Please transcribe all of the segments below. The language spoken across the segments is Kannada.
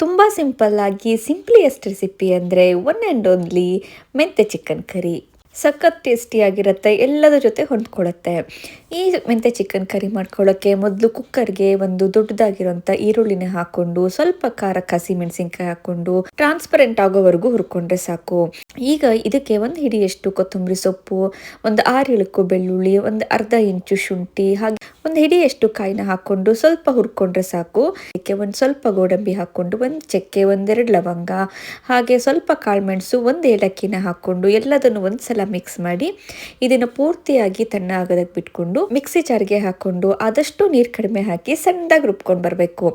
ತುಂಬ ಸಿಂಪಲ್ಲಾಗಿ ಸಿಂಪ್ಲಿಯೆಸ್ಟ್ ರೆಸಿಪಿ ಅಂದರೆ ಒನ್ ಆ್ಯಂಡ್ ಓನ್ಲಿ ಮೆಂತೆ ಚಿಕನ್ ಕರಿ. ಸಖತ್ ಟೇಸ್ಟಿಯಾಗಿರುತ್ತೆ ಎಲ್ಲದರ ಜೊತೆ ಹೊಂದ್ಕೊಳ್ಳುತ್ತೆ ಈ ಮೆಂತೆ ಚಿಕನ್ ಕರಿ ಮಾಡ್ಕೊಳ್ಳೋಕ್ಕೆ ಮೊದಲು ಕುಕ್ಕರ್ಗೆ ಒಂದು ದೊಡ್ಡದಾಗಿರೋಂಥ ಈರುಳ್ಳಿನ ಹಾಕ್ಕೊಂಡು ಸ್ವಲ್ಪ ಖಾರ ಕಸಿ ಮೆಣಸಿನ್ಕಾಯಿ ಹಾಕ್ಕೊಂಡು ಟ್ರಾನ್ಸ್ಪರೆಂಟ್ ಆಗೋವರೆಗೂ ಹುರ್ಕೊಂಡ್ರೆ ಸಾಕು. ಈಗ ಇದಕ್ಕೆ ಒಂದು ಹಿಡಿಯಷ್ಟು ಕೊತ್ತಂಬರಿ ಸೊಪ್ಪು, ಒಂದು ಆರು ಇಳುಕು ಬೆಳ್ಳುಳ್ಳಿ, ಒಂದು ಅರ್ಧ ಇಂಚು ಶುಂಠಿ, ಹಾಗೆ ಒಂದು ಹಿಡಿಯಷ್ಟು ಕಾಯಿನ ಹಾಕ್ಕೊಂಡು ಸ್ವಲ್ಪ ಹುರ್ಕೊಂಡ್ರೆ ಸಾಕು. ಅದಕ್ಕೆ ಒಂದು ಸ್ವಲ್ಪ ಗೋಡಂಬಿ ಹಾಕ್ಕೊಂಡು ಒಂದು ಚಕ್ಕೆ, ಒಂದೆರಡು ಲವಂಗ, ಹಾಗೆ ಸ್ವಲ್ಪ ಕಾಳುಮೆಣಸು ಒಂದು ಏಲಕ್ಕಿನ ಹಾಕ್ಕೊಂಡು ಎಲ್ಲದನ್ನು ಒಂದ್ಸಲ ಮಿಕ್ಸ್ ಮಾಡಿ ಇದನ್ನು ಪೂರ್ತಿಯಾಗಿ ತಣ್ಣ ಆಗೋದಕ್ಕೆ ಬಿಟ್ಕೊಂಡು ಮಿಕ್ಸಿ ಜಾರ್ಗೆ ಹಾಕ್ಕೊಂಡು ಆದಷ್ಟು ನೀರು ಕಡಿಮೆ ಹಾಕಿ ಸಣ್ಣದಾಗಿ ರುಬ್ಕೊಂಡು ಬರಬೇಕು.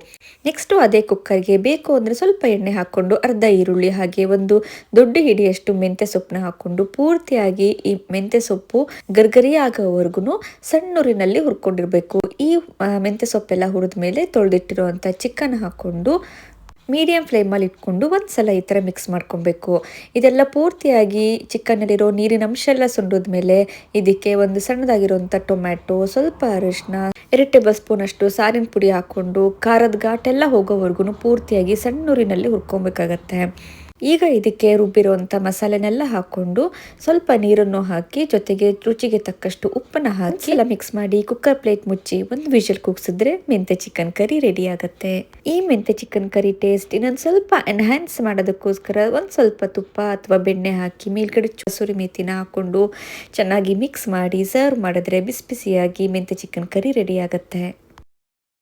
ನೆಕ್ಸ್ಟು ಅದೇ ಕುಕ್ಕರ್ಗೆ ಬೇಕು ಅಂದರೆ ಸ್ವಲ್ಪ ಎಣ್ಣೆ ಹಾಕ್ಕೊಂಡು ಅರ್ಧ ಈರುಳ್ಳಿ, ಹಾಗೆ ಒಂದು ದೊಡ್ಡ ಹಿಡಿಯಷ್ಟು ಮೆಂತ್ಯ ಸೊಪ್ಪನ್ನ ಹಾಕ್ಕೊಂಡು ಪೂರ್ತಿಯಾಗಿ ಈ ಮೆಂತ್ಯ ಸೊಪ್ಪು ಗರ್ಗರಿ ಆಗೋವರೆಗೂ ಸಣ್ಣೂರಿನಲ್ಲಿ ಹುರ್ಕೊಂಡಿರ್ಬೇಕು. ಈ ಆ, ಮೆಂತ್ಯ ಸೊಪ್ಪೆಲ್ಲ ಹುರಿದ ಮೇಲೆ ತೊಳೆದಿಟ್ಟಿರುವಂಥ ಚಿಕನ್ ಹಾಕ್ಕೊಂಡು ಮೀಡಿಯಂ ಫ್ಲೇಮಲ್ಲಿ ಇಟ್ಕೊಂಡು ಒಂದು ಸಲ ಈ ಥರ ಮಿಕ್ಸ್ ಮಾಡ್ಕೊಬೇಕು. ಇದೆಲ್ಲ ಪೂರ್ತಿಯಾಗಿ ಚಿಕನ್ನಲ್ಲಿರೋ ನೀರಿನ ಅಂಶ ಎಲ್ಲ ಸುಂಡಿದ ಮೇಲೆ ಇದಕ್ಕೆ ಒಂದು ಸಣ್ಣದಾಗಿರುವಂಥ ಟೊಮ್ಯಾಟೊ ಸ್ವಲ್ಪ ಅರಿಶಿನ ಎರಡು ಟೇಬಲ್ ಸ್ಪೂನ್ ಅಷ್ಟು ಸಾರಿನ ಪುಡಿ ಹಾಕ್ಕೊಂಡು ಖಾರದ ಘಾಟೆಲ್ಲ ಹೋಗೋವರೆಗೂ ಪೂರ್ತಿಯಾಗಿ ಸಣ್ಣೂರಿನಲ್ಲಿ ಹುರ್ಕೊಬೇಕಾಗತ್ತೆ. ಈಗ ಇದಕ್ಕೆ ರುಬ್ಬಿರುವಂಥ ಮಸಾಲೆನೆಲ್ಲ ಹಾಕ್ಕೊಂಡು ಸ್ವಲ್ಪ ನೀರನ್ನು ಹಾಕಿ ಜೊತೆಗೆ ರುಚಿಗೆ ತಕ್ಕಷ್ಟು ಉಪ್ಪನ್ನು ಹಾಕಿ ಎಲ್ಲ ಮಿಕ್ಸ್ ಮಾಡಿ ಕುಕ್ಕರ್ ಪ್ಲೇಟ್ ಮುಚ್ಚಿ ಒಂದು ವಿಷಲ್ ಕುಗ್ಸಿದ್ರೆ ಮೆಂತೆ ಚಿಕನ್ ಕರಿ ರೆಡಿ ಆಗುತ್ತೆ. ಈ ಮೆಂತೆ ಚಿಕನ್ ಕರಿ ಟೇಸ್ಟ್ ಇನ್ನೊಂದು ಸ್ವಲ್ಪ ಎನ್ಹ್ಯಾನ್ಸ್ ಮಾಡೋದಕ್ಕೋಸ್ಕರ ಒಂದು ಸ್ವಲ್ಪ ತುಪ್ಪ ಅಥವಾ ಬೆಣ್ಣೆ ಹಾಕಿ ಮೇಲ್ಗಡೆ ಚಸೂರಿ ಮೇತಿನ ಹಾಕ್ಕೊಂಡು ಚೆನ್ನಾಗಿ ಮಿಕ್ಸ್ ಮಾಡಿ ಸರ್ವ್ ಮಾಡಿದ್ರೆ ಬಿಸಿ ಬಿಸಿಯಾಗಿ ಮೆಂತೆ ಚಿಕನ್ ಕರಿ ರೆಡಿ ಆಗುತ್ತೆ.